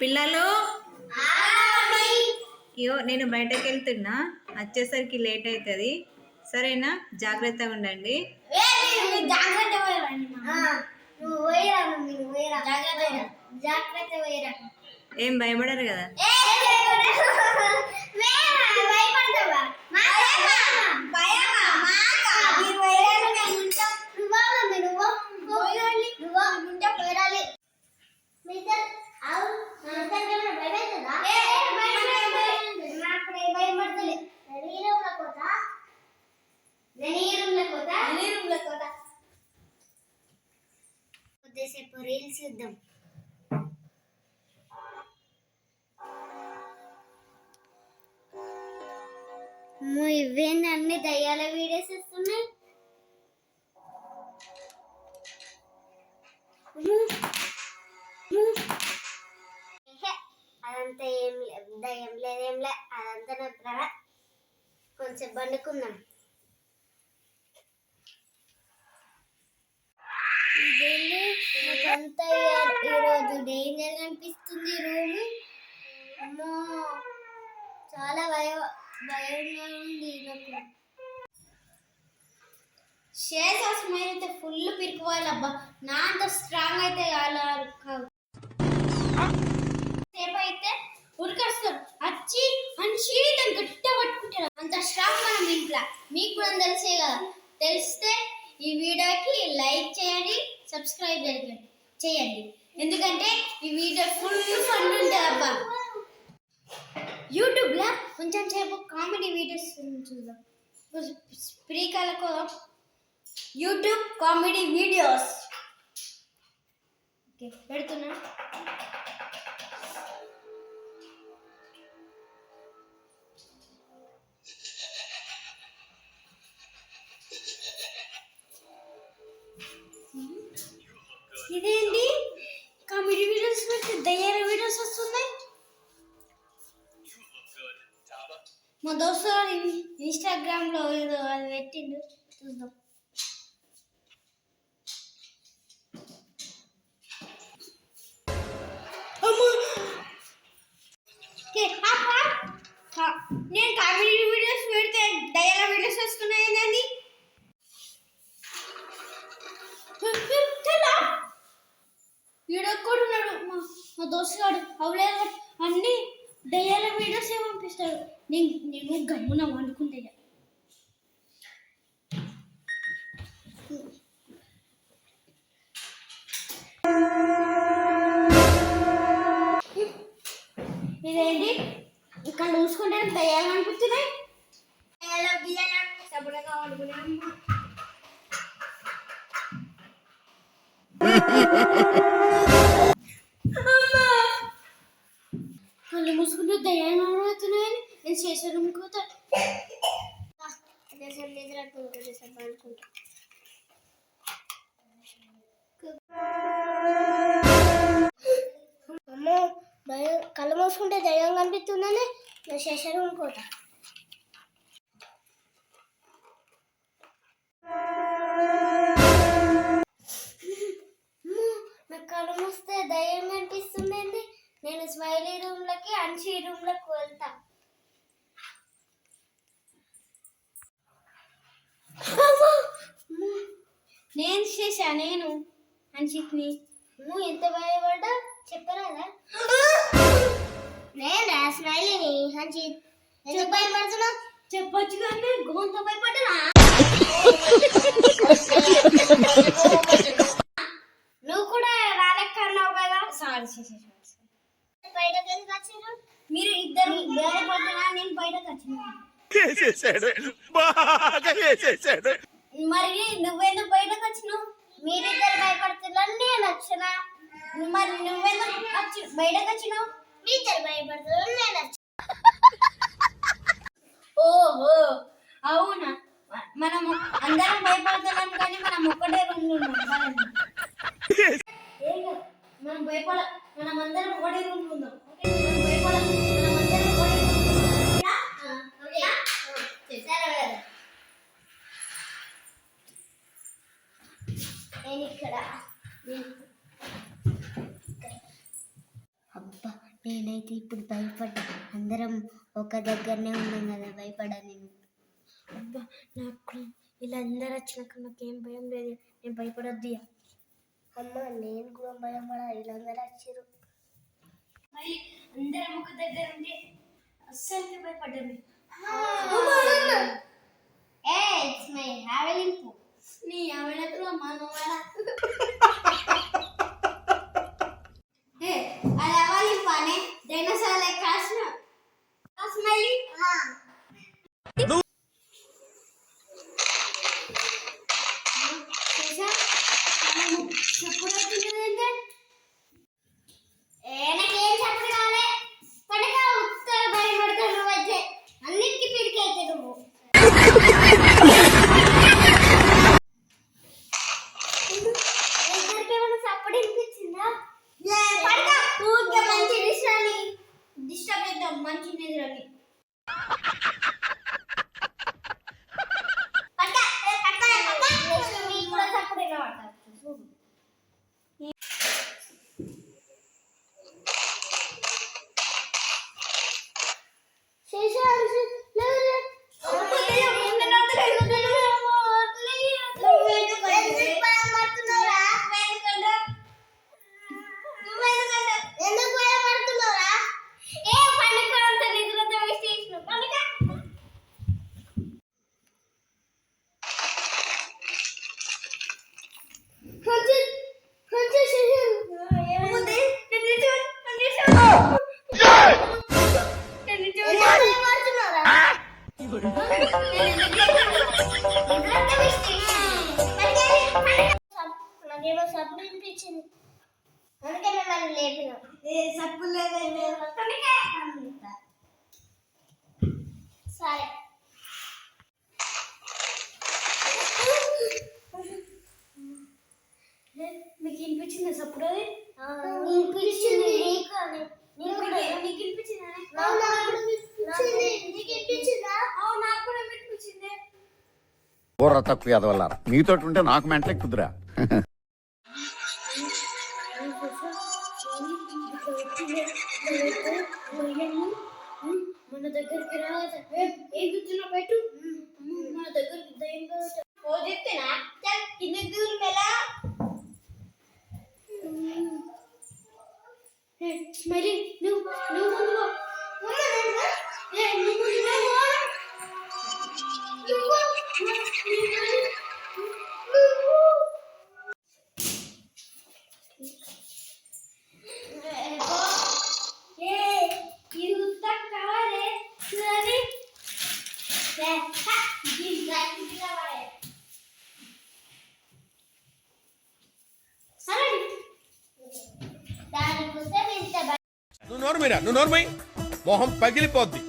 పిల్లలు? అయ్యో నేను బయటకు వెళ్తున్నా వచ్చేసరికి లేట్ అవుతుంది సరేనా? జాగ్రత్తగా ఉండండి. ఏం భయపడరు కదా? కొద్దిసేపు ఇవేంది అన్ని దయ్యాల వీడియోస్ వస్తున్నాయి అదంతా ఏం లేదు దయ్యం లేదేం లే అదంతా నా ప్రవ కొంచెం బండుకుందాం ఇదేంది నాకంతా ఈరోజు డేంజర్ అనిపిస్తుంది రూమ్ అమ్మో చాలా భయ భయంగా ఉంది నాకు షేర్స్ అయితే ఫుల్ పిరుకోవాలబ్బా నా అంత స్ట్రాంగ్ అయితే కాదు సేపు అయితే ఉరికొస్తారు వచ్చి మనిషి దాన్ని గట్టిగా పట్టుకుంటారు అంత స్ట్రాంగ్ మనం ఇంట్లో మీకు కూడా తెలిసే కదా తెలిస్తే ఈ వీడియోకి లైక్ చేయండి సబ్స్క్రైబ్ చేయండి చేయండి ఎందుకంటే ఈ వీడియో ఫుల్ ఫండ్ ఉంటుంది అబ్బా యూట్యూబ్లో కొంచెం సేపు కామెడీ వీడియోస్ చూద్దాం. స్పీకర్లకు యూట్యూబ్ కామెడీ వీడియోస్. ఓకే పెడుతున్నా. ఇదేంటి? కామెడీ వీడియోస్ పెడితే దయ్యాల వీడియోస్ వస్తున్నాయి. మా దోస్తులు ఇన్స్టాగ్రామ్లో ఏదో అది పెట్టిండు. చూద్దాం. నేను కామెడీ వీడియోస్ పెడితే దయ్యాల వీడియోస్ వస్తున్నాయని తెలా వీడొక్కడున్నాడు మా మా దోస్తుగాడు అవులే అన్ని దయ్యాల వీడియోస్ ఏ పంపిస్తాడు నేను నమూనా గమ్మున వండుకుంటే ఇదేంటి? ఇక్కడ చూసుకుంటే దయ్యాలు అనిపిస్తున్నాయి. దయ్యాలు గియ్యాలు కళ్ళు మూసుకుంటే దయ్యాలు అవుతున్నాయని నేను చేసే రూమ్ పోతా అమ్మో భయం కళ్ళు మూసుకుంటే దయ్యం కనిపిస్తుందని నేను చేసే రూమ్ పోతా నాకు కళ్ళు మూస్తే దయ్యం కనిపిస్తుందండి నేను స్మైలీ రూమ్లకి అన్షీ రూమ్లకు వెళ్తా అమ్మో! అమ్మో! నేను చేశా నేను. అన్షిత్ని నువ్వు ఎంత భయపడ్డా చెప్పరాదా? నేను? స్మైలీని హన్షిత్ ఎందుకు భయపడుతున్నా చెప్పొచ్చు కానీ గోంత భయపడ్డా నువ్వు కూడా రాలెక్క అన్నావు కదా. సారీ బయటకు ఎందుకు వచ్చారు మీరు ఇద్దరు భయపడుతున్నా నేను బయటకు వచ్చిన. వేసేసాడు బాగా వేసేసాడు మరి నువ్వెందుకు బయటకు వచ్చినావు? మీరిద్దరు భయపడుతున్నారు. నేను వచ్చిన మరి నువ్వెందుకు వచ్చి బయటకు వచ్చినావు? మీరిద్దరు భయపడుతున్నారు. నేను వచ్చిన ఓహో అవునా? మనం అందరం భయపడుతున్నాం కానీ మనం ఒక్కటే రూమ్ ఉన్నాం. ఏం కాదు. మనం భయపడ మనం అందరం ఒకటే రూమ్ ఉందాం ఇక్కడ. నేను అబ్బా నేనైతే ఇప్పుడు భయపడ్డా. అందరం ఒక దగ్గరనే ఉన్నాం కదా భయపడా నేను అబ్బా నాకు ఇలా అందరు వచ్చినాక నాకేం భయం లేదు. నేను భయపడద్దు అమ్మ నేను కూడా భయపడా. వీళ్ళందరూ వచ్చారు మరి అందరం ఒక దగ్గర ఉంటే అస్సలు భయపడ్డాను. ఏ ఇట్స్ మై హావెలింపు నీ అవెలకు మనోవల ఏ అది అవలింపానే నాకేమో సబ్బు వినిపించింది. అందుకే మిమ్మల్ని లేపిన. ఏ సబ్బు లేదండి. సరే. మీకు వినిపించింది సప్పుడు అది? వినిపించింది. నీకు అని. నీకు వినిపించిందా? కూడా వినిపించింది. బుర్ర తక్కువ ఎదవల్లారా మీతో ఉంటే నాకు మెంటలే కుదురా. నువ్వు నోరు మీరా నువ్వు నోరు మై మొహం పగిలిపోద్ది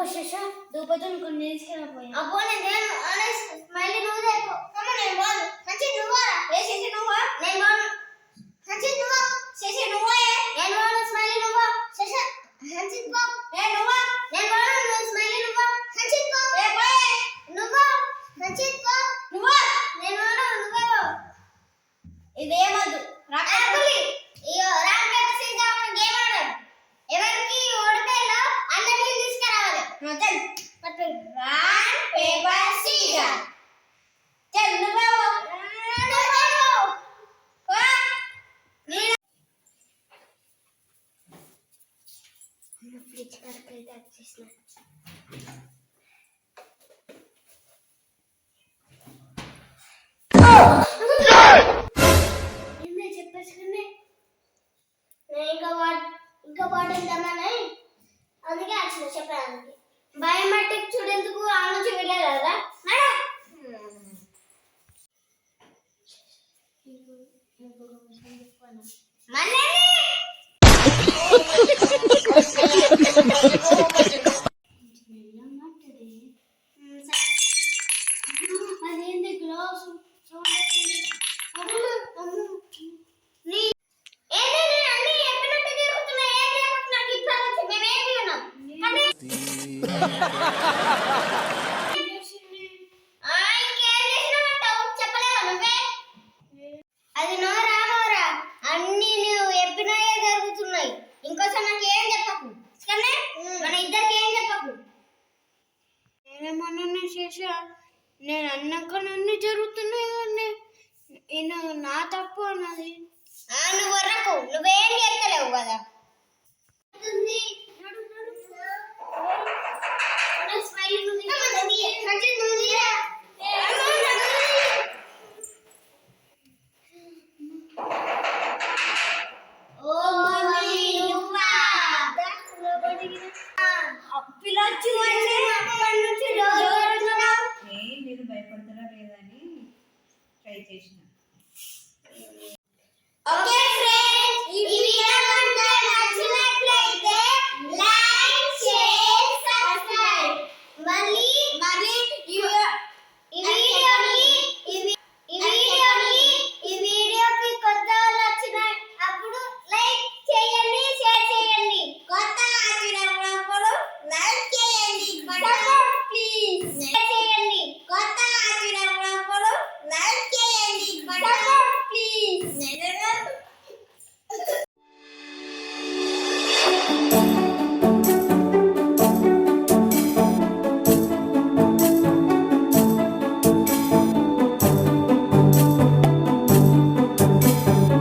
అబ్బో శశ దూపతం కొన్ని తీసుకెళ్ళిపోయా అబ్బో నేను మళ్ళీ నువ్వు రేపు అమ్మ నేను బాను మంచి నువ్వా? ఏ శశ నువ్వా? నేను బాను మంచి నువ్వా? శశ నువ్వా నేను బాను స్మైలీ నువ్వా శశ హన్సిత్ బా ఏ నువ్వా నేను బాను నువ్వు స్మైలీ నువ్వా హన్సిత్ బా ఏ బాయ్ నువ్వా హన్సిత్ బా నువ్వా నేను బాను నువ్వా ఇదేమదు రాకపోలి ఇయో రామ్ పేపర్ సీజన్ గేమ్ ఆడదాం ఎవరికి ఓడిపోయిందో అందరికీ తీసుకురావాలి చల్ పట్టు రామ్ పేపర్ సీజన్ చల్ నువ్వు ఫ్రిడ్జ్ వరకు అయితే వచ్చేసిన చెప్పేసుకునే నేను ఇంకా వాడు ఇంకా పాటిద్దామని అందుకే వచ్చిన చెప్పడానికి భయం చూడేందుకు ఆ నుంచి వెళ్ళారు కదా మళ్ళీ Ha ha ha ha! తెలుసా నేను అన్నాక నన్ను జరుగుతున్నాయి. అన్నీ నా తప్పు అన్నది. నువ్వు వరకు నువ్వేం చేస్తలేవు కదా?